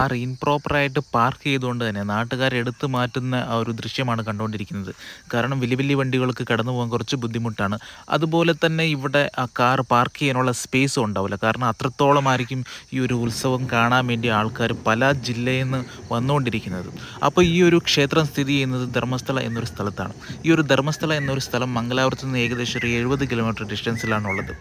Car ഇൻപ്രോപ്പറായിട്ട് park ചെയ്തുകൊണ്ട് തന്നെ നാട്ടുകാർ എടുത്തു മാറ്റുന്ന ആ ഒരു ദൃശ്യമാണ് കണ്ടുകൊണ്ടിരിക്കുന്നത്. കാരണം വലിയ വലിയ വണ്ടികൾക്ക് കടന്നു പോകാൻ കുറച്ച് ബുദ്ധിമുട്ടാണ്. അതുപോലെ തന്നെ ഇവിടെ ആ കാർ പാർക്ക് ചെയ്യാനുള്ള സ്പേസും ഉണ്ടാവില്ല. കാരണം അത്രത്തോളം ആയിരിക്കും ഈ ഒരു ഉത്സവം കാണാൻ വേണ്ടി ആൾക്കാർ പല ജില്ലയിൽ നിന്ന് വന്നുകൊണ്ടിരിക്കുന്നത്. അപ്പോൾ ഈ ഒരു ക്ഷേത്രം സ്ഥിതി ചെയ്യുന്നത് ധർമ്മസ്ഥല എന്നൊരു സ്ഥലത്താണ്. ഈ ഒരു ധർമ്മസ്ഥല എന്നൊരു സ്ഥലം മംഗലാപുരത്ത് നിന്ന് ഏകദേശം ഒരു എഴുപത് കിലോമീറ്റർ ഡിസ്റ്റൻസിലാണുള്ളത്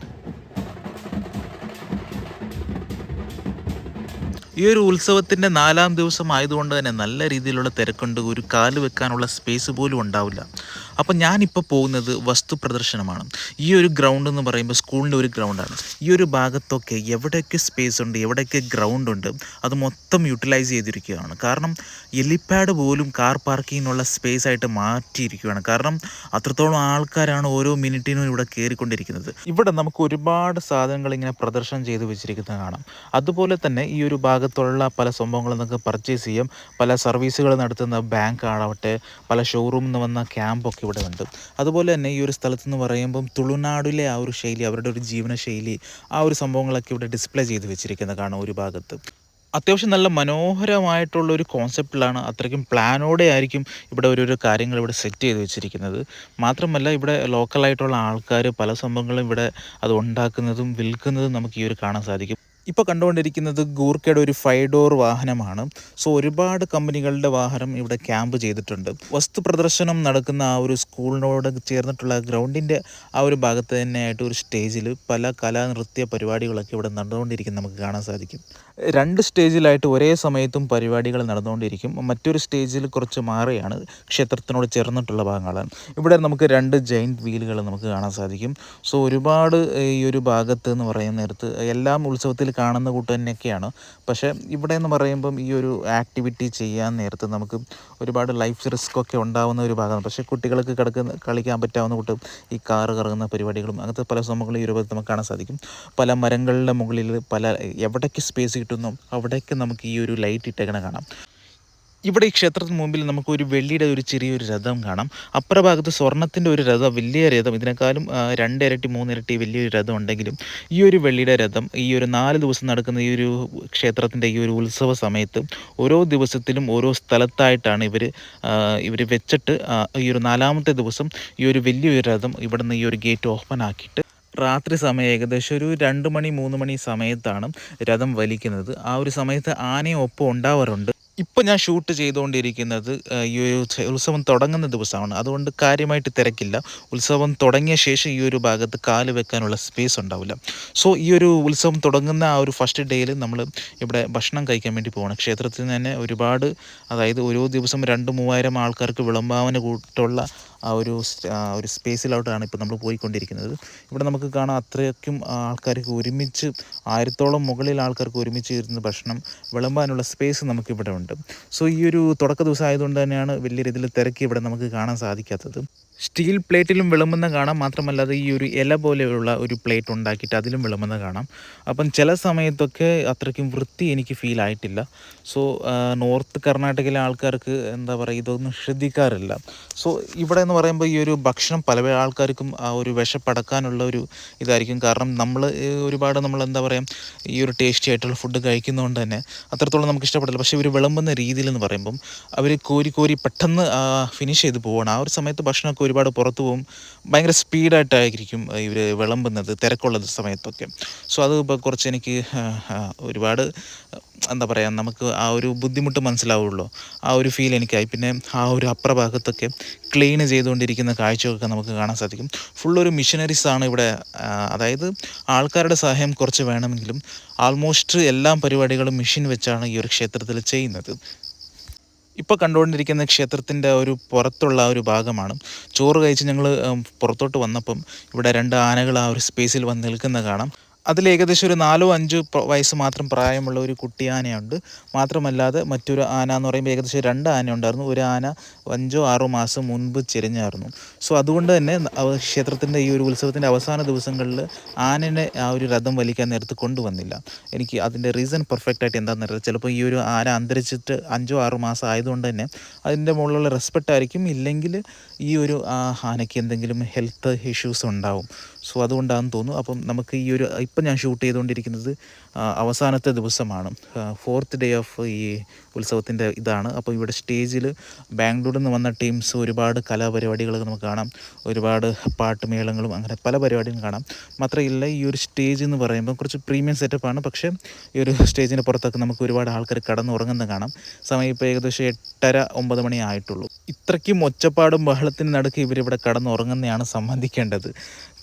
ഈ ഒരു ഉത്സവത്തിന്റെ നാലാം ദിവസം ആയതുകൊണ്ട് തന്നെ നല്ല രീതിയിലുള്ള തിരക്കുണ്ട്. ഒരു കാൽ വെക്കാനുള്ള സ്പേസ് പോലും ഉണ്ടാവില്ല. അപ്പം ഞാനിപ്പോൾ പോകുന്നത് വസ്തു പ്രദർശനമാണ്. ഈ ഒരു ഗ്രൗണ്ട് എന്ന് പറയുമ്പോൾ സ്കൂളിന്റെ ഒരു ഗ്രൗണ്ടാണ് ഈ ഒരു ഭാഗത്തൊക്കെ എവിടെയൊക്കെ സ്പേസ് ഉണ്ട് എവിടെയൊക്കെ ഗ്രൗണ്ട് ഉണ്ട് അത് മൊത്തം യൂട്ടിലൈസ് ചെയ്തിരിക്കുകയാണ്. കാരണം എലിപ്പാഡ് പോലും കാർ പാർക്കിങ്ങിനുള്ള സ്പേസ് ആയിട്ട് മാറ്റിയിരിക്കുകയാണ്. കാരണം അത്രത്തോളം ആൾക്കാരാണ് ഓരോ മിനിറ്റിനും ഇവിടെ കയറിക്കൊണ്ടിരിക്കുന്നത് ഇവിടെ നമുക്ക് ഒരുപാട് സാധനങ്ങൾ ഇങ്ങനെ പ്രദർശനം ചെയ്ത് വെച്ചിരിക്കുന്നത് കാണാം. അതുപോലെ തന്നെ ഈ ഒരു ഭാഗത്തുള്ള പല സംഭവങ്ങളും നമുക്ക് പർച്ചേസ് ചെയ്യാം. പല സർവീസുകൾ നടത്തുന്ന ബാങ്ക് ആവട്ടെ പല ഷോറൂമിൽ നിന്ന് വന്ന ക്യാമ്പൊക്കെ ഇവിടെ ഉണ്ട്. അതുപോലെ തന്നെ ഈ ഒരു സ്ഥലത്ത് എന്ന് പറയുമ്പം തുളുനാടിലെ ആ ഒരു ശൈലി അവരുടെ ഒരു ജീവിതശൈലി ആ ഒരു സംഭവങ്ങളൊക്കെ ഇവിടെ ഡിസ്പ്ലേ ചെയ്ത് വെച്ചിരിക്കുന്നത് കാണാം ഒരു ഭാഗത്ത്. അത്യാവശ്യം നല്ല മനോഹരമായിട്ടുള്ള ഒരു കോൺസെപ്റ്റിലാണ് അത്രയ്ക്കും പ്ലാനോടെ ആയിരിക്കും ഇവിടെ ഓരോരോ കാര്യങ്ങൾ ഇവിടെ സെറ്റ് ചെയ്ത് വെച്ചിരിക്കുന്നത്. മാത്രമല്ല ഇവിടെ ലോക്കലായിട്ടുള്ള ആൾക്കാർ പല സംഭവങ്ങളും ഇവിടെ അത് ഉണ്ടാക്കുന്നതും വിൽക്കുന്നതും നമുക്ക് ഈ ഒരു കാണാൻ സാധിക്കും. ഇപ്പോൾ കണ്ടുകൊണ്ടിരിക്കുന്നത് ഗൂർക്കയുടെ ഒരു ഫൈവ് ഡോർ വാഹനമാണ്. സോ ഒരുപാട് കമ്പനികളുടെ വാഹനം ഇവിടെ ക്യാമ്പ് ചെയ്തിട്ടുണ്ട്. വസ്തു പ്രദർശനം നടക്കുന്ന ആ ഒരു സ്കൂളിനോട് ചേർന്നിട്ടുള്ള ഗ്രൗണ്ടിന്റെ ആ ഒരു ഭാഗത്ത് തന്നെയായിട്ട് ഒരു സ്റ്റേജിൽ പല കലാനൃത്യ പരിപാടികളൊക്കെ ഇവിടെ നടന്നുകൊണ്ടിരിക്കുന്നത് നമുക്ക് കാണാൻ സാധിക്കും. രണ്ട് സ്റ്റേജിലായിട്ട് ഒരേ സമയത്തും പരിപാടികൾ നടന്നുകൊണ്ടിരിക്കും. മറ്റൊരു സ്റ്റേജിൽ കുറച്ച് മാറിയാണ് ക്ഷേത്രത്തിനോട് ചേർന്നിട്ടുള്ള ഭാഗങ്ങളാണ്. ഇവിടെ നമുക്ക് രണ്ട് ജയിന്റ് വീലുകൾ നമുക്ക് കാണാൻ സാധിക്കും. സോ ഒരുപാട് ഈ ഒരു ഭാഗത്ത് എന്ന് പറയുന്ന നേരത്ത് എല്ലാം ഉത്സവത്തിൽ കാണുന്ന കൂട്ട് തന്നെയൊക്കെയാണ്. പക്ഷേ ഇവിടെ എന്ന് പറയുമ്പം ഈ ഒരു ആക്ടിവിറ്റി ചെയ്യാൻ നേരത്ത് നമുക്ക് ഒരുപാട് ലൈഫ് റിസ്ക് ഒക്കെ ഉണ്ടാകുന്ന ഒരു ഭാഗമാണ്. പക്ഷേ കുട്ടികൾക്ക് കിടക്കുന്ന കളിക്കാൻ പറ്റാവുന്ന കൂട്ട് ഈ കാറ് കറങ്ങുന്ന പരിപാടികളും അങ്ങനത്തെ പല സംഭവങ്ങളും ഈ രൂപത്തിൽ നമുക്ക് കാണാൻ സാധിക്കും. പല മരങ്ങളുടെ മുകളിൽ പല എവിടേക്ക് സ്പേസ് കിട്ടുന്നു. അവിടെയൊക്കെ നമുക്ക് ഈ ഒരു ലൈറ്റ് ഇട്ടേക്കണ കാണാം. ഇവിടെ ഈ ക്ഷേത്രത്തിന് മുമ്പിൽ നമുക്ക് ഒരു വെള്ളിയുടെ ഒരു ചെറിയൊരു രഥം കാണാം. അപ്പുറ ഭാഗത്ത് സ്വർണത്തിന്റെ ഒരു രഥം വലിയ രഥം ഇതിനേക്കാളും രണ്ടിരട്ടി മൂന്നിരട്ടി വലിയൊരു രഥം ഉണ്ടെങ്കിലും ഈ ഒരു വെള്ളിയുടെ രഥം ഈ ഒരു നാല് ദിവസം നടക്കുന്ന ഈ ഒരു ക്ഷേത്രത്തിന്റെ ഈ ഒരു ഉത്സവ സമയത്ത് ഓരോ ദിവസത്തിലും ഓരോ സ്ഥലത്തായിട്ടാണ് ഇവർ ഇവർ വെച്ചിട്ട് ഈ ഒരു നാലാമത്തെ ദിവസം ഈ ഒരു വലിയൊരു രഥം ഇവിടുന്ന് ഈ ഒരു ഗേറ്റ് ഓപ്പൺ ആക്കിയിട്ട് രാത്രി സമയം ഏകദേശം ഒരു രണ്ട് മണി മൂന്ന് മണി സമയത്താണ് രഥം വലിക്കുന്നത്. ആ ഒരു സമയത്ത് ആനയും ഒപ്പം ഉണ്ടാവാറുണ്ട്. ഇപ്പോൾ ഞാൻ ഷൂട്ട് ചെയ്തുകൊണ്ടിരിക്കുന്നത് ഈ ഒരു ഉത്സവം തുടങ്ങുന്ന ദിവസമാണ്. അതുകൊണ്ട് കാര്യമായിട്ട് തിരക്കില്ല. ഉത്സവം തുടങ്ങിയ ശേഷം ഈ ഒരു ഭാഗത്ത് കാൽ വെക്കാനുള്ള സ്പേസ് ഉണ്ടാവില്ല. സോ ഈ ഒരു ഉത്സവം തുടങ്ങുന്ന ആ ഒരു ഫസ്റ്റ് ഡേയിൽ നമ്മൾ ഇവിടെ ഭക്ഷണം കഴിക്കാൻ വേണ്ടി പോകണം ക്ഷേത്രത്തിൽ തന്നെ ഒരുപാട് അതായത് ഓരോ ദിവസം രണ്ട് മൂവായിരം ആൾക്കാർക്ക് വിളംബാവന കൂട്ടുള്ള ആ ഒരു ഒരു സ്പേസിലോട്ടാണ് ഇപ്പോൾ നമ്മൾ പോയിക്കൊണ്ടിരിക്കുന്നത്. ഇവിടെ നമുക്ക് കാണാം അത്രയ്ക്കും ആൾക്കാർക്ക് ഒരുമിച്ച് ആയിരത്തോളം മുകളിൽ ആൾക്കാർക്ക് ഒരുമിച്ച് ഇരുന്ന് ഭക്ഷണം വിളമ്പാനുള്ള സ്പേസ് നമുക്കിവിടെ ഉണ്ട്. സോ ഈ ഒരു തുടക്ക ദിവസമായതുകൊണ്ട് തന്നെയാണ് വലിയ രീതിയിൽ തിരക്ക് ഇവിടെ നമുക്ക് കാണാൻ സാധിക്കാത്തത്. സ്റ്റീൽ പ്ലേറ്റിലും വിളമ്പുന്ന കാണാം. മാത്രമല്ലാതെ ഈ ഒരു ഇല പോലെയുള്ള ഒരു പ്ലേറ്റ് ഉണ്ടാക്കിയിട്ട് അതിലും വിളമ്പുന്ന കാണാം. അപ്പം ചില സമയത്തൊക്കെ അത്രയ്ക്കും വൃത്തി എനിക്ക് ഫീൽ ആയിട്ടില്ല. സോ നോർത്ത് കർണാടകയിലെ ആൾക്കാർക്ക് എന്താ പറയുക ഇതൊന്നും ശ്രദ്ധിക്കാറില്ല. സോ ഇവിടെ എന്ന് പറയുമ്പോൾ ഈ ഒരു ഭക്ഷണം പല ആൾക്കാർക്കും ആ ഒരു വിശപ്പടക്കാനുള്ള ഒരു ഇതായിരിക്കും. കാരണം നമ്മൾ ഒരുപാട് നമ്മൾ എന്താ പറയുക ഈ ഒരു ടേസ്റ്റി ആയിട്ടുള്ള ഫുഡ് കഴിക്കുന്നതുകൊണ്ട് തന്നെ അത്രത്തോളം നമുക്ക് ഇഷ്ടപ്പെടില്ല. പക്ഷേ ഇവർ വിളമ്പുന്ന രീതിയിൽ എന്ന് പറയുമ്പം അവർ കോരി കോരി പെട്ടെന്ന് ഫിനിഷ് ചെയ്ത് പോവുകയാണ് ആ ഒരു സമയത്ത് ഭക്ഷണമൊക്കെ ഒരുപാട് പുറത്തു പോകും. ഭയങ്കര സ്പീഡായിട്ടായിരിക്കും ഇവർ വിളമ്പുന്നത് തിരക്കുള്ള സമയത്തൊക്കെ. സോ അത് ഇപ്പോൾ കുറച്ച് എനിക്ക് ഒരുപാട് എന്താ പറയുക നമുക്ക് ആ ഒരു ബുദ്ധിമുട്ട് മനസ്സിലാവുള്ളൂ. ആ ഒരു ഫീൽ എനിക്കായി. പിന്നെ ആ ഒരു അപ്പുറ ഭാഗത്തൊക്കെ ക്ലീൻ ചെയ്തുകൊണ്ടിരിക്കുന്ന കാഴ്ചയൊക്കെ നമുക്ക് കാണാൻ സാധിക്കും. ഫുൾ ഒരു മിഷനറീസ് ആണ് ഇവിടെ അതായത് ആൾക്കാരുടെ സഹായം കുറച്ച് വേണമെങ്കിലും ആൾമോസ്റ്റ് എല്ലാ പരിപാടികളും മെഷീൻ വെച്ചാണ് ഈ ഒരു ക്ഷേത്രത്തിൽ ചെയ്യുന്നത്. ഇപ്പോൾ കണ്ടുകൊണ്ടിരിക്കുന്ന ക്ഷേത്രത്തിന്റെ ഒരു പുറത്തുള്ള ഒരു ഭാഗമാണ്. ചോറ് കഴിച്ച് ഞങ്ങൾ പുറത്തോട്ട് വന്നപ്പം ഇവിടെ രണ്ട് ആനകൾ ആ ഒരു സ്പേസിൽ വന്ന് നിൽക്കുന്ന കാണാം. അതിൽ ഏകദേശം ഒരു നാലോ അഞ്ചോ വയസ്സ് മാത്രം പ്രായമുള്ള ഒരു കുട്ടി ആനയുണ്ട്. മാത്രമല്ലാതെ മറ്റൊരു ആന എന്ന് പറയുമ്പോൾ ഏകദേശം രണ്ട് ആന ഉണ്ടായിരുന്നു. ഒരു ആന അഞ്ചോ ആറോ മാസം മുൻപ് ചെരിഞ്ഞായിരുന്നു. സോ അതുകൊണ്ട് തന്നെ ക്ഷേത്രത്തിന്റെ ഈ ഒരു ഉത്സവത്തിന്റെ അവസാന ദിവസങ്ങളിൽ ആനനെ ആ ഒരു രഥം വലിക്കാൻ നേരത്ത് കൊണ്ടുവന്നില്ല. എനിക്ക് അതിന്റെ റീസൺ പെർഫെക്റ്റ് ആയിട്ട് എന്താണെന്ന് അറിയില്ല. ചിലപ്പോൾ ഈ ഒരു ആന അന്തരിച്ചിട്ട് അഞ്ചോ ആറോ മാസം ആയതുകൊണ്ട് തന്നെ അതിന്റെ മുകളിലുള്ള റെസ്പെക്റ്റ് ആയിരിക്കും. ഇല്ലെങ്കിൽ ഈ ഒരു ആനയ്ക്ക് എന്തെങ്കിലും ഹെൽത്ത് ഇഷ്യൂസ് ഉണ്ടാവും. സോ അതുകൊണ്ടാണെന്ന് തോന്നുന്നു. അപ്പം നമുക്ക് ഈ ഒരു ഇപ്പം ഞാൻ ഷൂട്ട് ചെയ്തുകൊണ്ടിരിക്കുന്നത് അവസാനത്തെ ദിവസമാണ്. ഫോർത്ത് ഡേ ഓഫ് ഈ ഉത്സവത്തിന്റെ ഇതാണ്. അപ്പോൾ ഇവിടെ സ്റ്റേജിൽ ബാംഗ്ലൂരിൽ നിന്ന് വന്ന ടീംസ് ഒരുപാട് കലാപരിപാടികൾ നമുക്ക് കാണാം. ഒരുപാട് പാട്ടുമേളങ്ങളും അങ്ങനെ പല പരിപാടികളും കാണാം. മാത്രമല്ല ഈ ഒരു സ്റ്റേജ് എന്ന് പറയുമ്പോൾ കുറച്ച് പ്രീമിയം സെറ്റപ്പാണ്. പക്ഷേ ഈ ഒരു സ്റ്റേജിന് പുറത്തൊക്കെ നമുക്ക് ഒരുപാട് ആൾക്കാർ കടന്നുറങ്ങുന്നത് കാണാം. സമയം ഇപ്പോൾ ഏകദേശം എട്ടര ഒമ്പത് മണി ആയിട്ടുള്ളൂ. ഇത്രയ്ക്കും ഒച്ചപ്പാടും ബഹളത്തിന് നടുക്ക് ഇവരിവിടെ കടന്നുറങ്ങുന്നതാണ് സംബന്ധിക്കേണ്ടത്.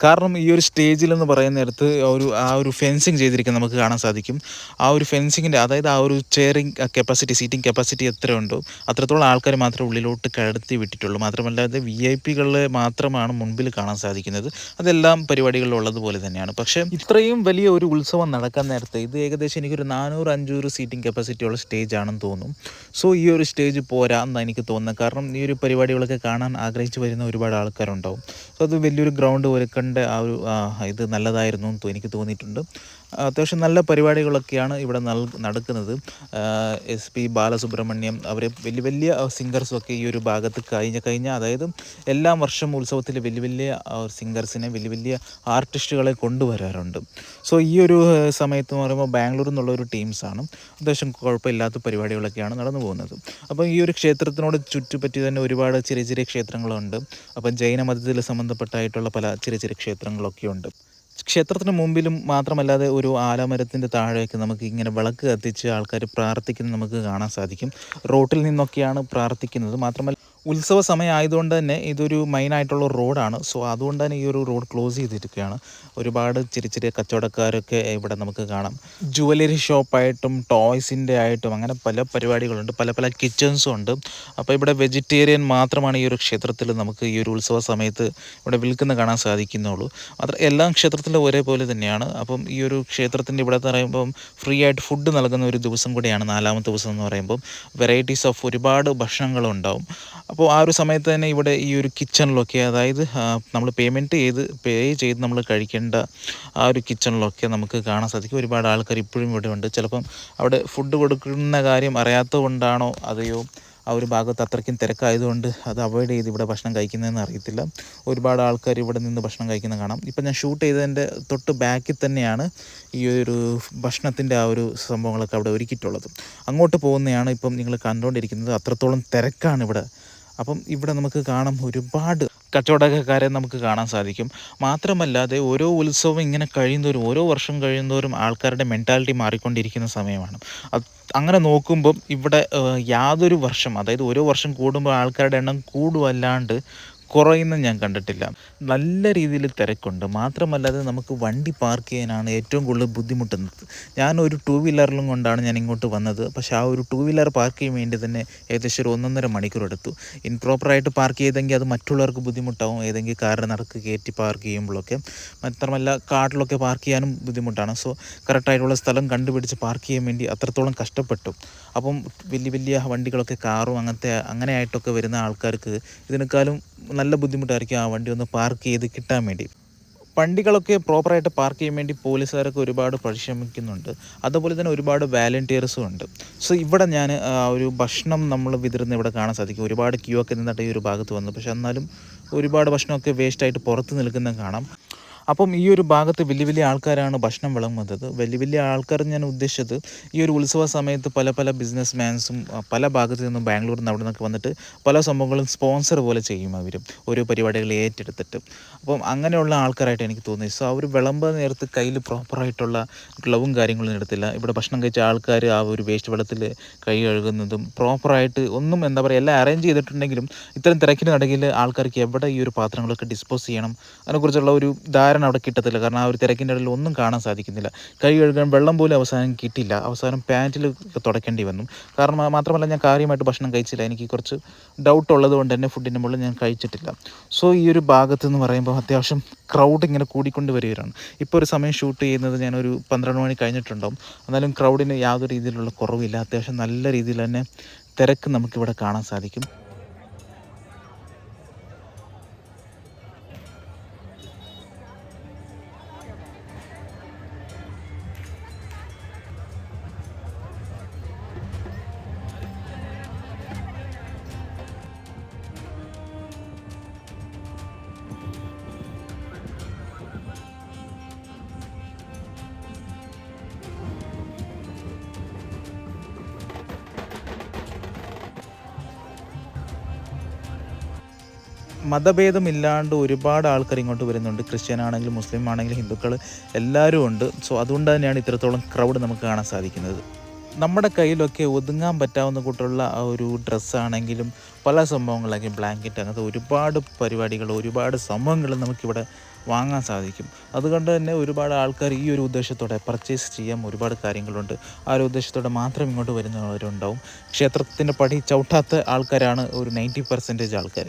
കാരണം ഈ ഒരു സ്റ്റേജിൽ എന്ന് പറയുന്ന നേരത്ത് ഒരു ആ ഒരു ഫെൻസിങ് ചെയ്തിരിക്കുന്നത് നമുക്ക് കാണാൻ സാധിക്കും. ആ ഒരു ഫെൻസിങ്ങിന്റെ അതായത് ആ ഒരു ചെയറിങ് കപ്പാസിറ്റി സീറ്റിംഗ് കപ്പാസിറ്റി എത്രയുണ്ടോ അത്രത്തോളം ആൾക്കാർ മാത്രമേ ഉള്ളിലോട്ട് കടത്തി വിട്ടിട്ടുള്ളൂ. മാത്രമല്ലാതെ വി ഐ പികളെ മാത്രമാണ് മുൻപിൽ കാണാൻ സാധിക്കുന്നത്. അതെല്ലാം പരിപാടികളിലുള്ളതുപോലെ തന്നെയാണ്. പക്ഷേ ഇത്രയും വലിയ ഒരു ഉത്സവം നടക്കാൻ നേരത്തെ ഇത് ഏകദേശം എനിക്കൊരു നാനൂറ് അഞ്ഞൂറ് സീറ്റിംഗ് കപ്പാസിറ്റിയുള്ള സ്റ്റേജാണെന്ന് തോന്നും. സോ ഈ ഒരു സ്റ്റേജ് പോരാ എന്നാണ് എനിക്ക് തോന്നുന്നത്. കാരണം ഈ ഒരു പരിപാടികളൊക്കെ കാണാൻ ആഗ്രഹിച്ച് വരുന്ന ഒരുപാട് ആൾക്കാരുണ്ടാവും. സോ അത് വലിയൊരു ഗ്രൗണ്ട് ഒരുക്കേണ്ട ആ ഒരു ഇത് നല്ലതായിരുന്നു എന്ന് എനിക്ക് തോന്നിയിട്ടുണ്ട്. അത്യാവശ്യം നല്ല പരിപാടികളൊക്കെയാണ് ഇവിടെ നൽ നടക്കുന്നത്. എസ് പി ബാലസുബ്രഹ്മണ്യം അവർ വലിയ വലിയ സിംഗേഴ്സൊക്കെ ഈ ഒരു ഭാഗത്ത് കഴിഞ്ഞ കഴിഞ്ഞ അതായത് എല്ലാ വർഷം ഉത്സവത്തിൽ വലിയ വലിയ സിംഗേഴ്സിനെ വലിയ വലിയ ആർട്ടിസ്റ്റുകളെ കൊണ്ടുവരാറുണ്ട്. സോ ഈ ഒരു സമയത്ത് എന്ന് പറയുമ്പോൾ ബാംഗ്ലൂർ എന്നുള്ള ഒരു ടീംസാണ് അത്യാവശ്യം കുഴപ്പമില്ലാത്ത പരിപാടികളൊക്കെയാണ് നടന്നു പോകുന്നത്. അപ്പോൾ ഈ ഒരു ക്ഷേത്രത്തിനോട് ചുറ്റുപറ്റി തന്നെ ഒരുപാട് ചെറിയ ചെറിയ ക്ഷേത്രങ്ങളുണ്ട്. അപ്പം ജൈന മതത്തിൽ സംബന്ധപ്പെട്ടായിട്ടുള്ള പല ചെറിയ ചെറിയ ക്ഷേത്രങ്ങളൊക്കെ ഉണ്ട് ക്ഷേത്രത്തിന് മുമ്പിലും മാത്രമല്ലാതെ ഒരു ആലമരത്തിന്റെ താഴെയൊക്കെ നമുക്ക് ഇങ്ങനെ വിളക്ക് കത്തിച്ച് ആൾക്കാർ പ്രാർത്ഥിക്കുന്നത് നമുക്ക് കാണാൻ സാധിക്കും. റോട്ടിൽ നിന്നൊക്കെയാണ് പ്രാർത്ഥിക്കുന്നത്. മാത്രമല്ല ഉത്സവ സമയമായതുകൊണ്ട് തന്നെ ഇതൊരു മെയിൻ ആയിട്ടുള്ള റോഡാണ് സോ അതുകൊണ്ട് തന്നെ ഈ ഒരു റോഡ് ക്ലോസ് ചെയ്തിരിക്കുകയാണ്. ഒരുപാട് ചെറിയ ചെറിയ കച്ചവടക്കാരൊക്കെ ഇവിടെ നമുക്ക് കാണാം. ജുവലറി ഷോപ്പായിട്ടും ടോയ്സിന്റെ ആയിട്ടും അങ്ങനെ പല പരിപാടികളുണ്ട്. പല പല കിച്ചൺസും ഉണ്ട്. അപ്പോൾ ഇവിടെ വെജിറ്റേറിയൻ മാത്രമാണ് ഈ ഒരു ക്ഷേത്രത്തിൽ നമുക്ക് ഈ ഒരു ഉത്സവ സമയത്ത് ഇവിടെ വിൽക്കുന്ന കാണാൻ സാധിക്കുന്നുള്ളൂ. മാത്രം എല്ലാ ക്ഷേത്രത്തിലും ഒരേപോലെ തന്നെയാണ്. അപ്പം ഈ ഒരു ക്ഷേത്രത്തിന്റെ ഇവിടെ പറയുമ്പം ഫ്രീ ആയിട്ട് ഫുഡ് നൽകുന്ന ഒരു ദിവസം കൂടിയാണ് നാലാമത്തെ ദിവസം എന്ന് പറയുമ്പം. വെറൈറ്റീസ് ഓഫ് ഒരുപാട് ഭക്ഷണങ്ങളുണ്ടാവും. അപ്പോൾ ആ ഒരു സമയത്ത് തന്നെ ഇവിടെ ഈ ഒരു കിച്ചണിലൊക്കെ അതായത് നമ്മൾ പേയ്മെന്റ് ചെയ്ത് പേ ചെയ്ത് നമ്മൾ കഴിക്കേണ്ട ആ ഒരു കിച്ചണിലൊക്കെ നമുക്ക് കാണാൻ സാധിക്കും. ഒരുപാട് ആൾക്കാർ ഇപ്പോഴും ഇവിടെ ഉണ്ട്. ചിലപ്പം അവിടെ ഫുഡ് കൊടുക്കുന്ന കാര്യം അറിയാത്തത് കൊണ്ടാണോ അതെയോ ആ ഒരു ഭാഗത്ത് അത്രയ്ക്കും തിരക്കായതുകൊണ്ട് അത് അവോയ്ഡ് ചെയ്ത് ഇവിടെ ഭക്ഷണം കഴിക്കുന്നതെന്ന് അറിയത്തില്ല. ഒരുപാട് ആൾക്കാർ ഇവിടെ നിന്ന് ഭക്ഷണം കഴിക്കുന്നത് കാണാം. ഇപ്പം ഞാൻ ഷൂട്ട് ചെയ്തതിന്റെ തൊട്ട് ബാക്കിൽ തന്നെയാണ് ഈ ഒരു ഭക്ഷണത്തിന്റെ ആ ഒരു സംഭവങ്ങളൊക്കെ അവിടെ ഒരുക്കിയിട്ടുള്ളത്. അങ്ങോട്ട് പോകുന്നതാണ് ഇപ്പം നിങ്ങൾ കണ്ടുകൊണ്ടിരിക്കുന്നത്. അത്രത്തോളം തിരക്കാണ് ഇവിടെ. അപ്പം ഇവിടെ നമുക്ക് കാണാം ഒരുപാട് കച്ചവടക്കാരെ നമുക്ക് കാണാൻ സാധിക്കും. മാത്രമല്ലാതെ ഓരോ ഉത്സവം ഇങ്ങനെ കഴിയുന്നവരും ഓരോ വർഷം കഴിയുന്നവരും ആൾക്കാരുടെ മെന്റാലിറ്റി മാറിക്കൊണ്ടിരിക്കുന്ന സമയമാണ്. അങ്ങനെ നോക്കുമ്പം ഇവിടെ യാതൊരു വർഷം അതായത് ഓരോ വർഷം കൂടുമ്പോൾ ആൾക്കാരുടെ എണ്ണം കൂടുമല്ലാണ്ട് കുറയുന്ന ഞാൻ കണ്ടിട്ടില്ല. നല്ല രീതിയിൽ തിരക്കുണ്ട്. മാത്രമല്ലാതെ നമുക്ക് വണ്ടി പാർക്ക് ചെയ്യാനാണ് ഏറ്റവും കൂടുതൽ ബുദ്ധിമുട്ടുന്നത്. ഞാൻ ഒരു ടൂ വീലറിലും കൊണ്ടാണ് ഞാൻ ഇങ്ങോട്ട് വന്നത്. പക്ഷേ ആ ഒരു ടൂ വീലർ പാർക്ക് ചെയ്യാൻ വേണ്ടി തന്നെ ഏകദേശം ഒരു ഒന്നൊന്നര മണിക്കൂർ എടുത്തു. ഇൻപ്രോപ്പറായിട്ട് പാർക്ക് ചെയ്തെങ്കിൽ അത് മറ്റുള്ളവർക്ക് ബുദ്ധിമുട്ടാവും. ഏതെങ്കിലും കാറിന് നടക്ക് കയറ്റി പാർക്ക് ചെയ്യുമ്പോഴൊക്കെ. മാത്രമല്ല കാട്ടിലൊക്കെ പാർക്ക് ചെയ്യാനും ബുദ്ധിമുട്ടാണ്. സോ കറക്റ്റായിട്ടുള്ള സ്ഥലം കണ്ടുപിടിച്ച് പാർക്ക് ചെയ്യാൻ വേണ്ടി അത്രത്തോളം കഷ്ടപ്പെട്ടു. അപ്പം വലിയ വലിയ വണ്ടികളൊക്കെ കാറും അങ്ങനത്തെ അങ്ങനെയായിട്ടൊക്കെ വരുന്ന ആൾക്കാർക്ക് ഇതിനേക്കാളും നല്ല ബുദ്ധിമുട്ടായിരിക്കും ആ വണ്ടി ഒന്ന് പാർക്ക് ചെയ്ത് കിട്ടാൻ വേണ്ടി. വണ്ടികളൊക്കെ പ്രോപ്പറായിട്ട് പാർക്ക് ചെയ്യാൻ വേണ്ടി പോലീസുകാരൊക്കെ ഒരുപാട് പരിശ്രമിക്കുന്നുണ്ട്. അതുപോലെ തന്നെ ഒരുപാട് വാലണ്ടിയേഴ്സും ഉണ്ട്. സോ ഇവിടെ ഞാൻ ഒരു ഭക്ഷണം നമ്മൾ വിതറുന്ന ഇവിടെ കാണാൻ സാധിക്കും. ഒരുപാട് ക്യൂ ഒക്കെ നിന്നിട്ട് ഈ ഒരു ഭാഗത്ത് വന്നു. പക്ഷെ എന്നാലും ഒരുപാട് ഭക്ഷണമൊക്കെ വേസ്റ്റായിട്ട് പുറത്ത് നിൽക്കുന്നത് കാണാം. അപ്പം ഈ ഒരു ഭാഗത്ത് വലിയ വലിയ ആൾക്കാരാണ് ഭക്ഷണം വിളമ്പുന്നത്. വലിയ വലിയ ആൾക്കാർ ഞാൻ ഉദ്ദേശിച്ചത് ഈ ഒരു ഉത്സവ സമയത്ത് പല പല ബിസിനസ് മാൻസും പല ഭാഗത്തു നിന്നും ബാംഗ്ലൂരിൽ നിന്ന് അവിടെ നിന്നൊക്കെ വന്നിട്ട് പല സംഭവങ്ങളും സ്പോൺസർ പോലെ ചെയ്യും അവരും. ഓരോ പരിപാടികൾ ഏറ്റെടുത്തിട്ട്. അപ്പം അങ്ങനെയുള്ള ആൾക്കാരായിട്ട് എനിക്ക് തോന്നി. സോ അവർ വിളമ്പ നേരത്ത് കയ്യിൽ പ്രോപ്പറായിട്ടുള്ള ഗ്ലൗവും കാര്യങ്ങളും എടുത്തില്ല. ഇവിടെ ഭക്ഷണം കഴിച്ച ആൾക്കാർ ആ ഒരു വേസ്റ്റ് വെള്ളത്തിൽ കൈ കഴുകുന്നതും പ്രോപ്പറായിട്ട് ഒന്നും എന്താ പറയുക എല്ലാം അറേഞ്ച് ചെയ്തിട്ടുണ്ടെങ്കിലും ഇത്തരം തിരക്കിന് നടുകിൽ ആൾക്കാർക്ക് എവിടെ ഈ ഒരു പാത്രങ്ങളൊക്കെ ഡിസ്പോസ് ചെയ്യണം? അതിനെക്കുറിച്ചുള്ള ഒരു ധാരണ അവിടെ കിട്ടത്തില്ല. കാരണം ആ ഒരു തിരക്കിന്റെ ഇടയിൽ ഒന്നും കാണാൻ സാധിക്കുന്നില്ല. കൈ കഴുകാൻ വെള്ളം പോലും അവസാനം കിട്ടില്ല അവസാനം പാന്റിൽ തുടയ്ക്കേണ്ടി വന്നു. കാരണം മാത്രമല്ല ഞാൻ കാര്യമായിട്ട് ഭക്ഷണം കഴിച്ചില്ല. എനിക്ക് കുറച്ച് ഡൗട്ട് ഉള്ളത് കൊണ്ട് തന്നെ ഫുഡിന്റെ മുകളിൽ ഞാൻ കഴിച്ചിട്ടില്ല. സോ ഈ ഒരു ഭാഗത്ത് എന്ന് പറയുമ്പോൾ അത്യാവശ്യം ക്രൗഡ് ഇങ്ങനെ കൂടിക്കൊണ്ട് വരികയാണ്. ഇപ്പോൾ ഒരു സമയം ഷൂട്ട് ചെയ്യുന്നത് ഞാനൊരു പന്ത്രണ്ട് മണി കഴിഞ്ഞിട്ടുണ്ടാവും. എന്നാലും ക്രൗഡിന് യാതൊരു രീതിയിലുള്ള കുറവില്ല. അത്യാവശ്യം നല്ല രീതിയിൽ തന്നെ തിരക്ക് നമുക്കിവിടെ കാണാൻ സാധിക്കും. മതഭേദമില്ലാണ്ട് ഒരുപാട് ആൾക്കാർ ഇങ്ങോട്ട് വരുന്നുണ്ട്. ക്രിസ്ത്യൻ ആണെങ്കിലും മുസ്ലിം ആണെങ്കിലും ഹിന്ദുക്കൾ എല്ലാവരും ഉണ്ട്. സോ അതുകൊണ്ട് തന്നെയാണ് ഇത്രത്തോളം ക്രൗഡ് നമുക്ക് കാണാൻ സാധിക്കുന്നത്. നമ്മുടെ കയ്യിലൊക്കെ ഒതുങ്ങാൻ പറ്റാവുന്ന കൂട്ടുള്ള ആ ഒരു ഡ്രസ്സാണെങ്കിലും പല സംഭവങ്ങളൊക്കെ ബ്ലാങ്കറ്റ് അങ്ങനത്തെ ഒരുപാട് പരിപാടികൾ ഒരുപാട് സംഭവങ്ങൾ നമുക്കിവിടെ വാങ്ങാൻ സാധിക്കും. അതുകൊണ്ട് തന്നെ ഒരുപാട് ആൾക്കാർ ഈ ഒരു ഉദ്ദേശത്തോടെ പർച്ചേസ് ചെയ്യാൻ ഒരുപാട് കാര്യങ്ങളുണ്ട്. ആ ഒരു ഉദ്ദേശത്തോടെ മാത്രം ഇങ്ങോട്ട് വരുന്നവരുണ്ടാവും. ക്ഷേത്രത്തിന്റെ പടി ചവിട്ടാത്ത ആൾക്കാരാണ് ഒരു നയന്റി പെർസെന്റേജ് ആൾക്കാർ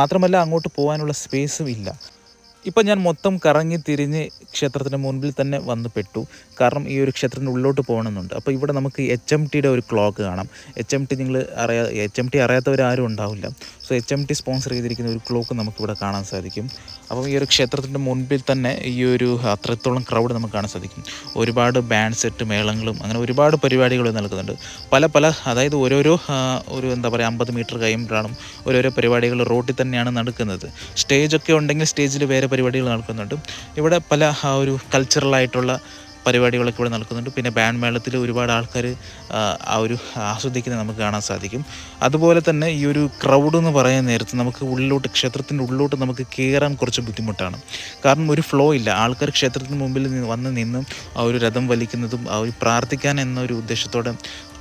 മാത്രമല്ല അങ്ങോട്ട് പോകാനുള്ള സ്പേസും ഇല്ല. ഇപ്പം ഞാൻ മൊത്തം കറങ്ങി തിരിഞ്ഞ് ക്ഷേത്രത്തിന് മുൻപിൽ തന്നെ വന്ന് പെട്ടു. കാരണം ഈ ഒരു ക്ഷേത്രത്തിന്റെ ഉള്ളിലോട്ട് പോകണമെന്നുണ്ട്. അപ്പോൾ ഇവിടെ നമുക്ക് എച്ച് എം ടിയുടെ ഒരു ക്ലോക്ക് കാണാം. എച്ച് എം ടി നിങ്ങൾ അറിയാ എച്ച് എം ടി അറിയാത്തവരാരും ഉണ്ടാവില്ല. So H M T sponsor ചെയ്തിരിക്കുന്ന ഒരു ക്ലോക്ക് നമുക്കിവിടെ കാണാൻ സാധിക്കും. അപ്പം ഈ ഒരു ക്ഷേത്രത്തിന്റെ മുൻപിൽ തന്നെ ഈ ഒരു അത്രത്തോളം ക്രൗഡ് നമുക്ക് കാണാൻ സാധിക്കും. ഒരുപാട് ബാൻഡ് സെറ്റ് മേളങ്ങളും അങ്ങനെ ഒരുപാട് പരിപാടികൾ നൽകുന്നുണ്ട് പല പല അതായത് ഓരോരോ ഒരു എന്താ പറയുക അമ്പത് മീറ്റർ കഴിയുമ്പോഴാണ് ഓരോരോ പരിപാടികൾ റോട്ടിൽ തന്നെയാണ് നടക്കുന്നത്. സ്റ്റേജൊക്കെ ഉണ്ടെങ്കിൽ സ്റ്റേജിൽ വേറെ പരിപാടികൾ നടക്കുന്നുണ്ട്. ഇവിടെ പല ഒരു കൾച്ചറലായിട്ടുള്ള പരിപാടികളൊക്കെ ഇവിടെ നടക്കുന്നുണ്ട്. പിന്നെ ബാൻഡ് മേളത്തിൽ ഒരുപാട് ആൾക്കാർ ആ ഒരു ആസ്വദിക്കുന്നത് നമുക്ക് കാണാൻ സാധിക്കും. അതുപോലെ തന്നെ ഈ ഒരു ക്രൗഡ് എന്ന് പറയാൻ നേരത്ത് നമുക്ക് ഉള്ളിലോട്ട് ക്ഷേത്രത്തിന്റെ ഉള്ളിലോട്ട് നമുക്ക് കയറാൻ കുറച്ച് ബുദ്ധിമുട്ടാണ്. കാരണം ഒരു ഫ്ലോ ഇല്ല. ആൾക്കാർ ക്ഷേത്രത്തിന് മുമ്പിൽ വന്ന് നിന്നും ആ ഒരു രഥം വലിക്കുന്നതും ആ ഒരു പ്രാർത്ഥിക്കാൻ എന്നൊരു ഉദ്ദേശത്തോടെ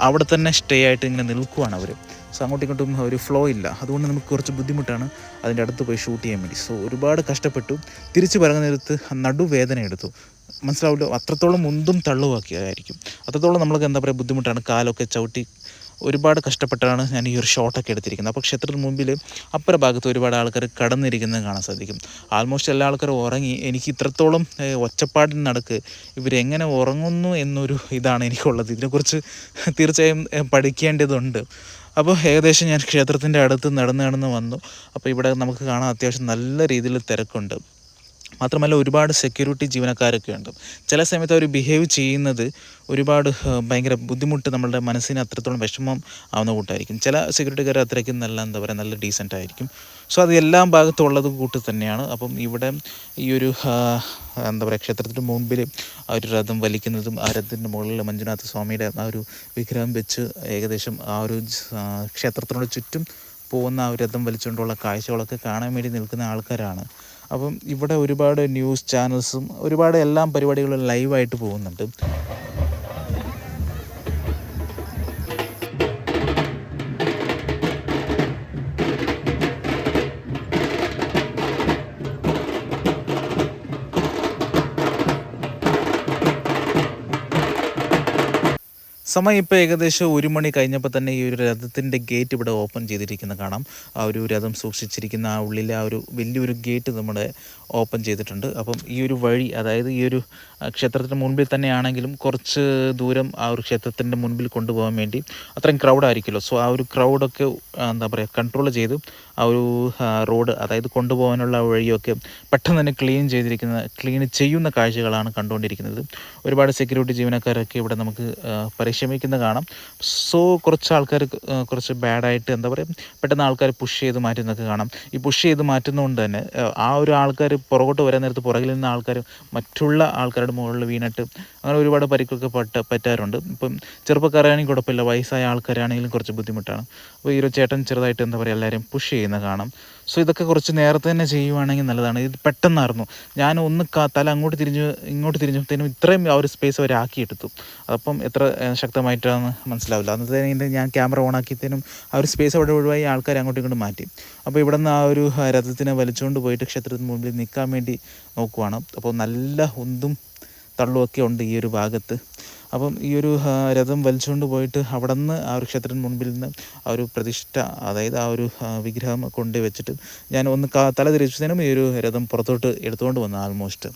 അവിടെ തന്നെ സ്റ്റേ ആയിട്ട് ഇങ്ങനെ നിൽക്കുവാണ് അവർ സോ അങ്ങോട്ടും ഇങ്ങോട്ടും ഒരു ഫ്ലോ ഇല്ല. അതുകൊണ്ട് നമുക്ക് കുറച്ച് ബുദ്ധിമുട്ടാണ് അതിന്റെ അടുത്ത് പോയി ഷൂട്ട് ചെയ്യാൻ വേണ്ടി. സോ ഒരുപാട് കഷ്ടപ്പെട്ടു. തിരിച്ചു പറയുന്ന നേരത്ത് നടുവേദന എടുത്തു. മനസ്സിലാവില്ല. അത്രത്തോളം മുന്തും തള്ളുവാക്കിയതായിരിക്കും. അത്രത്തോളം നമ്മൾക്ക് എന്താ പറയുക ബുദ്ധിമുട്ടാണ്. കാലൊക്കെ ചവിട്ടി ഒരുപാട് കഷ്ടപ്പെട്ടാണ് ഞാൻ ഈ ഒരു ഷോട്ടൊക്കെ എടുത്തിരിക്കുന്നത്. അപ്പോൾ ക്ഷേത്രത്തിന് മുമ്പിൽ അപ്പുറ ഭാഗത്ത് ഒരുപാട് ആൾക്കാർ കടന്നിരിക്കുന്നത് കാണാൻ സാധിക്കും. ആൾമോസ്റ്റ് എല്ലാ ആൾക്കാരും ഉറങ്ങി എനിക്ക് ഇത്രത്തോളം ഒച്ചപ്പാടിന് നടക്ക് ഇവരെങ്ങനെ ഉറങ്ങുന്നു എന്നൊരു ഇതാണ് എനിക്കുള്ളത്. ഇതിനെക്കുറിച്ച് തീർച്ചയായും പഠിക്കേണ്ടതുണ്ട്. അപ്പോൾ ഏകദേശം ഞാൻ ക്ഷേത്രത്തിന്റെ അടുത്ത് നടന്ന് നടന്ന് വന്നു. അപ്പോൾ ഇവിടെ നമുക്ക് കാണാൻ അത്യാവശ്യം നല്ല രീതിയിൽ തിരക്കുണ്ട്. മാത്രമല്ല ഒരുപാട് സെക്യൂരിറ്റി ജീവനക്കാരൊക്കെ ഉണ്ട്. ചില സമയത്ത് അവർ ബിഹേവ് ചെയ്യുന്നത് ഒരുപാട് ഭയങ്കര ബുദ്ധിമുട്ട് നമ്മളുടെ മനസ്സിന് അത്രത്തോളം വിഷമം ആവുന്ന കൂട്ടായിരിക്കും. ചില സെക്യൂരിറ്റിക്കാർ അത്രയ്ക്കും നല്ല എന്താ പറയുക നല്ല ഡീസന്റ് ആയിരിക്കും. സോ അത് എല്ലാ ഭാഗത്തും ഉള്ളത് കൂട്ട് തന്നെയാണ്. അപ്പം ഇവിടെ ഈ ഒരു എന്താ പറയുക ക്ഷേത്രത്തിന് മുമ്പിൽ ആ ഒരു രഥം വലിക്കുന്നതും ആ രഥത്തിന്റെ മുകളിൽ മഞ്ജുനാഥ സ്വാമിയുടെ ആ ഒരു വിഗ്രഹം വെച്ച് ഏകദേശം ആ ഒരു ക്ഷേത്രത്തിനോട് ചുറ്റും പോകുന്ന ആ ഒരു രഥം വലിച്ചുകൊണ്ടുള്ള കാഴ്ചകളൊക്കെ കാണാൻ വേണ്ടി നിൽക്കുന്ന ആൾക്കാരാണ്. അപ്പം ഇവിടെ ഒരുപാട് ന്യൂസ് ചാനൽസും ഒരുപാട് എല്ലാം പരിപാടികളും ലൈവായിട്ട് പോകുന്നുണ്ട്. സമയം ഇപ്പോൾ ഏകദേശം ഒരു മണി കഴിഞ്ഞപ്പോൾ തന്നെ ഈ ഒരു രഥത്തിന്റെ ഗേറ്റ് ഇവിടെ ഓപ്പൺ ചെയ്തിരിക്കുന്ന കാണാം. ആ ഒരു രഥം സൂക്ഷിച്ചിരിക്കുന്ന ആ ഉള്ളിലെ ആ ഒരു വലിയൊരു ഗേറ്റ് നമ്മുടെ ഓപ്പൺ ചെയ്തിട്ടുണ്ട്. അപ്പം ഈ ഒരു വഴി അതായത് ഈ ഒരു ക്ഷേത്രത്തിന് മുൻപിൽ തന്നെയാണെങ്കിലും കുറച്ച് ദൂരം ആ ഒരു ക്ഷേത്രത്തിന്റെ മുൻപിൽ കൊണ്ടുപോകാൻ വേണ്ടി അത്രയും ക്രൗഡ് ആയിരിക്കുമല്ലോ. സോ ആ ഒരു ക്രൗഡൊക്കെ എന്താ പറയുക കൺട്രോൾ ചെയ്ത് ആ ഒരു റോഡ് അതായത് കൊണ്ടുപോകാനുള്ള വഴിയൊക്കെ പെട്ടെന്ന് തന്നെ ക്ലീൻ ചെയ്തിരിക്കുന്ന ക്ലീൻ ചെയ്യുന്ന കാഴ്ചകളാണ് കണ്ടുകൊണ്ടിരിക്കുന്നത്. ഒരുപാട് സെക്യൂരിറ്റി ജീവനക്കാരൊക്കെ ഇവിടെ നമുക്ക് ആ, പരിശ്രമിക്കുന്ന കാണാം. സോ കുറച്ച് ആൾക്കാർ കുറച്ച് ബാഡായിട്ട് എന്താ പറയുക പെട്ടെന്ന് ആൾക്കാർ പുഷ് ചെയ്ത് മാറ്റുന്നൊക്കെ കാണാം. ഈ പുഷ് ചെയ്ത് മാറ്റുന്നതുകൊണ്ട് തന്നെ ആ ഒരു ആൾക്കാർ പുറകോട്ട് വരാൻ നേരത്ത് പുറകിൽ നിന്ന് ആൾക്കാർ മറ്റുള്ള ആൾക്കാരുടെ മുകളിൽ വീണിട്ട് അങ്ങനെ ഒരുപാട് പരിക്കൊക്കെ പറ്റ പറ്റാറുണ്ട്. ഇപ്പം ചെറുപ്പക്കാരാണെങ്കിൽ കുഴപ്പമില്ല വയസ്സായ ആൾക്കാരാണെങ്കിലും കുറച്ച് ബുദ്ധിമുട്ടാണ്. അപ്പോൾ ഈ ഒരു ചേട്ടൻ ചെറുതായിട്ട് എന്താ പറയുക എല്ലാവരും പുഷ് ചെയ്യുന്ന കാണാം. സോ ഇതൊക്കെ കുറച്ച് നേരത്തെ തന്നെ ചെയ്യുവാണെങ്കിൽ നല്ലതാണ്. ഇത് പെട്ടെന്നായിരുന്നു. ഞാൻ ഒന്ന് തല അങ്ങോട്ട് തിരിഞ്ഞ് ഇങ്ങോട്ട് തിരിഞ്ഞപ്പോഴത്തേനും ഇത്രയും ആ ഒരു സ്പേസ് അവർ ആക്കിയെടുത്തു. അപ്പം എത്ര ശക്തമായിട്ടാണെന്ന് മനസ്സിലാവില്ല. അന്നത്തെ ഞാൻ ക്യാമറ ഓൺ ആക്കിയത്തേനും ആ ഒരു സ്പേസ് അവിടെ ഒഴിവായി ആൾക്കാർ അങ്ങോട്ടും ഇങ്ങോട്ടും മാറ്റി. അപ്പോൾ ഇവിടെ നിന്ന് ആ ഒരു രഥത്തിനെ വലിച്ചുകൊണ്ട് പോയിട്ട് ക്ഷേത്രത്തിന് മുമ്പിൽ നിൽക്കാൻ വേണ്ടി നോക്കുവാണ്. അപ്പോൾ നല്ല ഉന്തും തള്ളുമൊക്കെ ഉണ്ട് ഈ ഒരു ഭാഗത്ത്. അപ്പം ഈ ഒരു രഥം വലിച്ചുകൊണ്ട് പോയിട്ട് അവിടെ നിന്ന് ആ ഒരു ക്ഷേത്രത്തിന് മുൻപിൽ നിന്ന് ആ ഒരു പ്രതിഷ്ഠ അതായത് ആ ഒരു വിഗ്രഹം കൊണ്ട് വെച്ചിട്ട് ഞാൻ ഒന്ന് തല തിരിച്ചതിനും ഈ ഒരു രഥം പുറത്തോട്ട് എടുത്തുകൊണ്ട് വന്നു ആൾമോസ്റ്റ്.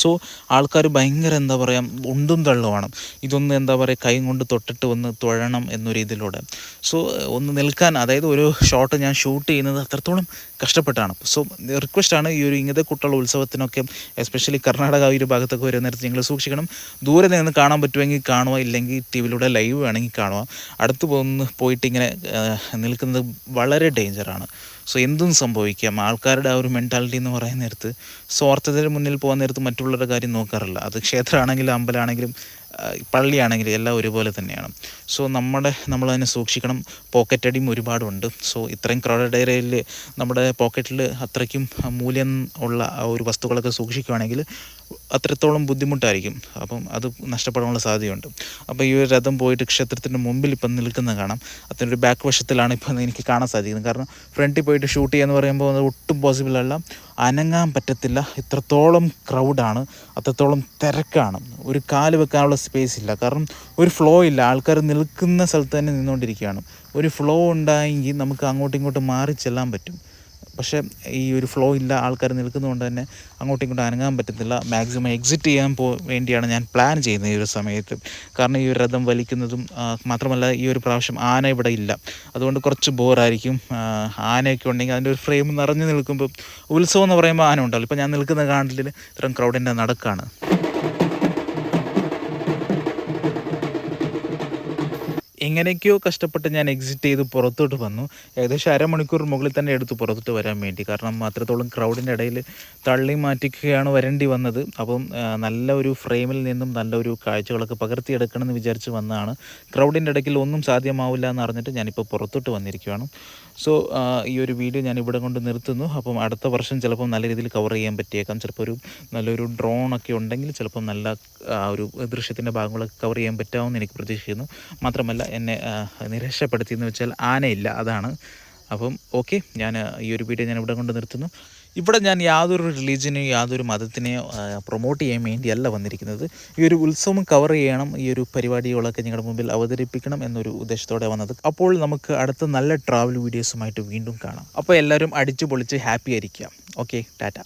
സോ ആൾക്കാർ ഭയങ്കര എന്താ പറയുക ഉണ്ടും തള്ളുവാണ്. ഇതൊന്ന് എന്താ പറയുക കൈ കൊണ്ട് തൊട്ടിട്ട് ഒന്ന് തൊഴണം എന്നൊരു ഇതിലൂടെ. സോ ഒന്ന് നിൽക്കാൻ അതായത് ഒരു ഷോട്ട് ഞാൻ ഷൂട്ട് ചെയ്യുന്നത് അത്രത്തോളം കഷ്ടപ്പെട്ടാണ്. സോ റിക്വസ്റ്റാണ് ഈ ഒരു ഇങ്ങനത്തെ കുട്ടികളുടെ ഉത്സവത്തിനൊക്കെ എസ്പെഷ്യലി കർണാടക ഈ ഒരു ഭാഗത്തൊക്കെ വരുന്ന നേരത്ത് നിങ്ങൾ സൂക്ഷിക്കണം. ദൂരെ നിന്ന് കാണാൻ പറ്റുമെങ്കിൽ കാണുക ഇല്ലെങ്കിൽ ടി വിയിലൂടെ ലൈവ് വേണമെങ്കിൽ കാണുക അടുത്ത് പോകുന്ന പോയിട്ട് ഇങ്ങനെ നിൽക്കുന്നത് വളരെ ഡേഞ്ചറാണ് സോ എന്തും സംഭവിക്കാം. ആൾക്കാരുടെ ആ ഒരു മെന്റാലിറ്റി എന്ന് പറയുന്ന നേരത്ത് സ്വാർത്ഥതയുടെ മുന്നിൽ പോകാൻ നേരത്ത് മറ്റുള്ളവരുടെ കാര്യം നോക്കാറില്ല. അത് ക്ഷേത്രമാണെങ്കിലും അമ്പലമാണെങ്കിലും ആ, പള്ളിയാണെങ്കിലും എല്ലാം ഒരുപോലെ തന്നെയാണ്. സോ നമ്മുടെ നമ്മൾ അതിനെ സൂക്ഷിക്കണം. പോക്കറ്റ് അടിയും ഒരുപാടുണ്ട്. സോ ഇത്രയും ക്രൗഡഡ് ഏരിയയിൽ നമ്മുടെ പോക്കറ്റിൽ അത്രയ്ക്കും മൂല്യം ഉള്ള ഒരു വസ്തുക്കളൊക്കെ സൂക്ഷിക്കുകയാണെങ്കിൽ അത്രത്തോളം ബുദ്ധിമുട്ടായിരിക്കും. അപ്പം അത് നഷ്ടപ്പെടാനുള്ള സാധ്യതയുണ്ട്. അപ്പോൾ ഈ ഒരു രഥം പോയിട്ട് ക്ഷേത്രത്തിന്റെ മുമ്പിൽ ഇപ്പം നിൽക്കുന്നത് കാണാം. അതിന്റെ ബാക്ക് വശത്തിലാണ് ഇപ്പം എനിക്ക് കാണാൻ സാധിക്കുന്നത്. കാരണം ഫ്രണ്ടിൽ പോയിട്ട് ഷൂട്ട് ചെയ്യാന്ന് പറയുമ്പോൾ അത് ഒട്ടും പോസിബിൾ അല്ല. അനങ്ങാൻ പറ്റത്തില്ല. ഇത്രത്തോളം ക്രൗഡാണ് അത്രത്തോളം തിരക്കാണ്. ഒരു കാൽ വെക്കാനുള്ള സ്പേസ് ഇല്ല. കാരണം ഒരു ഫ്ലോ ഇല്ല. ആൾക്കാർ നിൽക്കുന്ന സ്ഥലത്ത് തന്നെ നിന്നുകൊണ്ടിരിക്കുകയാണ്. ഒരു ഫ്ലോ ഉണ്ടായെങ്കിൽ നമുക്ക് അങ്ങോട്ടും ഇങ്ങോട്ടും മാറി ചെല്ലാൻ പറ്റും. പക്ഷേ ഈ ഒരു ഫ്ലോ ഇല്ല ആൾക്കാർ നിൽക്കുന്നതുകൊണ്ട് തന്നെ അങ്ങോട്ടും ഇങ്ങോട്ടും അനങ്ങാൻ പറ്റത്തില്ല. മാക്സിമം എക്സിറ്റ് ചെയ്യാൻ പോ വേണ്ടിയാണ് ഞാൻ പ്ലാൻ ചെയ്യുന്നത് ഈ ഒരു സമയത്ത്. കാരണം ഈ ഒരു രഥം വലിക്കുന്നതും മാത്രമല്ല ഈ ഒരു പ്രാവശ്യം ആന ഇവിടെ ഇല്ല. അതുകൊണ്ട് കുറച്ച് ബോറായിരിക്കും ആനയൊക്കെ ഉണ്ടെങ്കിൽ അതിന്റെ ഒരു ഫ്രെയിം നിറഞ്ഞു നിൽക്കുമ്പോൾ ഉത്സവം എന്ന് പറയുമ്പോൾ ആന ഉണ്ടല്ലോ. ഇപ്പോൾ ഞാൻ നിൽക്കുന്ന കാണ്ടിൽ ഇത്രയും ക്രൗഡിന്റെ നടക്കാണ്. എങ്ങനെയൊക്കെയോ കഷ്ടപ്പെട്ട് ഞാൻ എക്സിറ്റ് ചെയ്ത് പുറത്തോട്ട് വന്നു. ഏകദേശം അരമണിക്കൂർ മുകളിൽ തന്നെ എടുത്ത് പുറത്തോട്ട് വരാൻ വേണ്ടി. കാരണം അത്രത്തോളം ക്രൗഡിന്റെ ഇടയിൽ തള്ളി മാറ്റിക്കുകയാണ് വരേണ്ടി വന്നത്. അപ്പം നല്ല ഒരു ഫ്രെയിമിൽ നിന്നും നല്ലൊരു കാഴ്ചകളൊക്കെ പകർത്തിയെടുക്കണമെന്ന് വിചാരിച്ച് വന്നതാണ്. ക്രൗഡിന്റെ ഇടയ്ക്കിൽ ഒന്നും സാധ്യമാവില്ല എന്ന് അറിഞ്ഞിട്ട് ഞാനിപ്പോൾ പുറത്തോട്ട് വന്നിരിക്കുകയാണ്. സോ ഈ ഒരു വീഡിയോ ഞാൻ ഇവിടെ കൊണ്ട് നിർത്തുന്നു. അപ്പം അടുത്ത വർഷം ചിലപ്പം നല്ല രീതിയിൽ കവർ ചെയ്യാൻ പറ്റിയേക്കാം. ചിലപ്പോൾ ഒരു നല്ലൊരു ഡ്രോൺ ഒക്കെ ഉണ്ടെങ്കിൽ ചിലപ്പം നല്ല ഒരു ദൃശ്യത്തിന്റെ ഭാഗങ്ങളൊക്കെ കവർ ചെയ്യാൻ പറ്റാമെന്ന് എനിക്ക് പ്രതീക്ഷിക്കുന്നു. മാത്രമല്ല എന്നെ നിരക്ഷപ്പെടുത്തിയെന്ന് വെച്ചാൽ ആനയില്ല. അതാണ്. അപ്പം ഓക്കെ ഞാൻ ഈ ഒരു വീഡിയോ ഞാൻ ഇവിടെ കൊണ്ട് നിർത്തുന്നു. ഇവിടെ ഞാൻ യാതൊരു റിലീജിയനെയും യാതൊരു മതത്തിനെയോ പ്രൊമോട്ട് ചെയ്യാൻ വേണ്ടിയല്ല വന്നിരിക്കുന്നത്. ഈ ഒരു ഉത്സവം കവർ ചെയ്യണം ഈ ഒരു പരിപാടികളൊക്കെ നിങ്ങളുടെ മുമ്പിൽ അവതരിപ്പിക്കണം എന്നൊരു ഉദ്ദേശത്തോടെ വന്നത്. അപ്പോൾ നമുക്ക് അടുത്ത നല്ല ട്രാവൽ വീഡിയോസുമായിട്ട് വീണ്ടും കാണാം. അപ്പോൾ എല്ലാവരും അടിച്ചു പൊളിച്ച് ഹാപ്പി ആയിരിക്കാം ഓക്കെ ടാറ്റ.